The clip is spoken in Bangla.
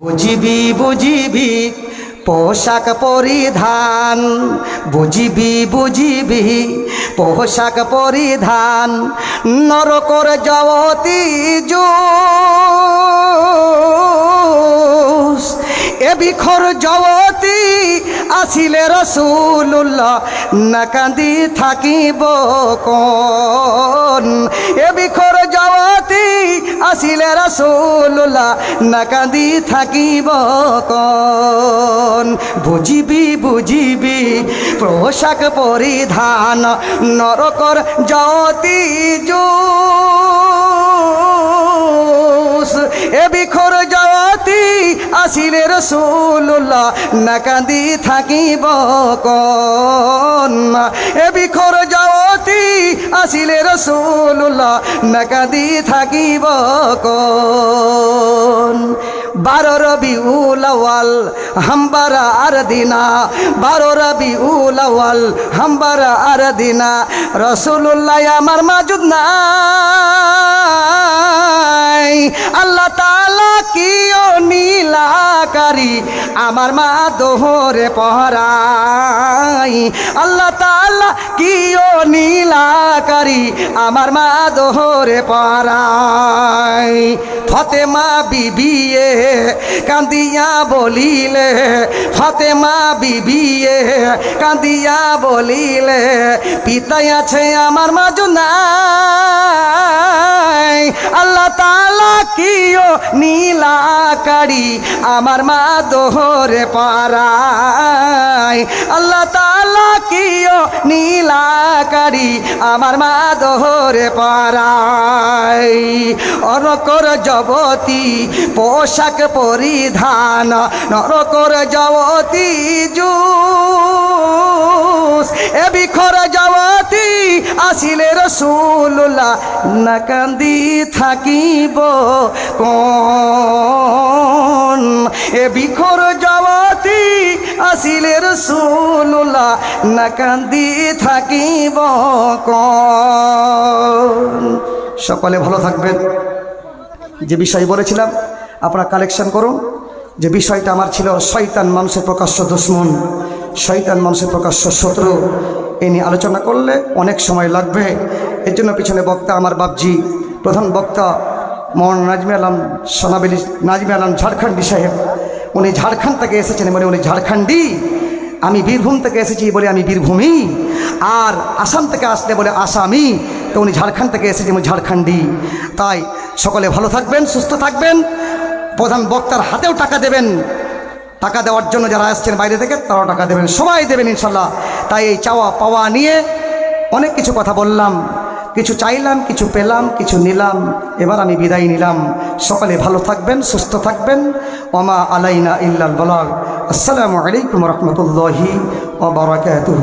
বুঝিবি বুঝিবি পোশাক পরিধান। বুঝিবি বুঝিবি পোশাক পরিধান। নরকর জগতি জোস বিখর জগতি আসিলে রসুল্লাহ না কান্দি থাকিব কোন? এ বিখর জগতি আসিলে রসুল্লাহ না কান্দি থাকিব কোন? বুঝিবি বুঝিবি, পোশাক পরিধান নরকর জ্যোতি জোস এ বিখর জগতি আসিলে রসুল্লাহ না কান্দি থাকিব কোন এ বিখর জগতি আসিলে রসুল্লাহ না কান্দি থাকিব কোন বারো রবি উলাওয়াল হাম্বারা আর দিনা। বারো রবি উলাওয়াল হাম্বারা আর দিনা। রসুল্লাহ আমার মাজুদ নাই। আল্লাহ নীলাকারী আমার মা দোহরে পহরাই। আল্লাহ তালা কিও নীলাকারী, আমার মা দোহরে পহরাই। ফতেমা বিবিয়ে কান্দিয়া বলিলে, ফতেমা বিবিয়ে কান্দিয়া বলিলে, পিতাই আছে আমার মাজু নাই আল্লাহ তালা কিও নীলাকারী আমার মা দোহরে পারাই আল্লাহ তালা কিও নীলাকারী আমার মা দোহরে অনকর জবতী পোশাক পরিধান, নরকর জবতী জুস, এ বিখর জবতী আসিলে রসুল্লাহ না কান্দি থাকিব কোন? এ বিখর জবতী আসিলে রসুল্লাহ না কান্দি থাকিব কোন? সকলে ভালো থাকবেন। যে বিষয় বলেছিলাম, আপনারা কালেকশন করুন। যে বিষয়টা আমার ছিল, শয়তান মানুষের প্রকাশ্য দুশ্মন, শয়তান মানুষের প্রকাশ্য শত্রু। এ নিয়ে আলোচনা করলে অনেক সময় লাগবে। এর জন্য পিছনে বক্তা আমার বাবজি প্রধান বক্তা মোহন নাজমি আলম সোনাবেলি, নাজমি আলম ঝাড়খণ্ডী সাহেব। উনি ঝাড়খণ্ড থেকে এসেছেন বলে উনি ঝাড়খণ্ডী। আমি বীরভূম থেকে এসেছি বলে আমি বীরভূমি। আর আসাম থেকে আসলে বলে আসামি। তো উনি ঝাড়খণ্ড থেকে এসেছি উনি ঝাড়খণ্ডী। তাই সকলে ভালো থাকবেন, সুস্থ থাকবেন। প্রধান বক্তার হাতেও টাকা দেবেন। টাকা দেওয়ার জন্য যারা আসছেন বাইরে থেকে, তারাও টাকা দেবেন, সবাই দেবেন ইনশাল্লাহ। তাই এই চাওয়া পাওয়া নিয়ে অনেক কিছু কথা বললাম, কিছু চাইলাম, কিছু পেলাম, কিছু নিলাম, এবার আমি বিদায় নিলাম। সকালে ভালো থাকবেন, সুস্থ থাকবেন। ওমা আলাইনা ইল্লাল বলাগ। আসসালামু আলাইকুম রহমতুল্লাহি ও বারাকাতুহ।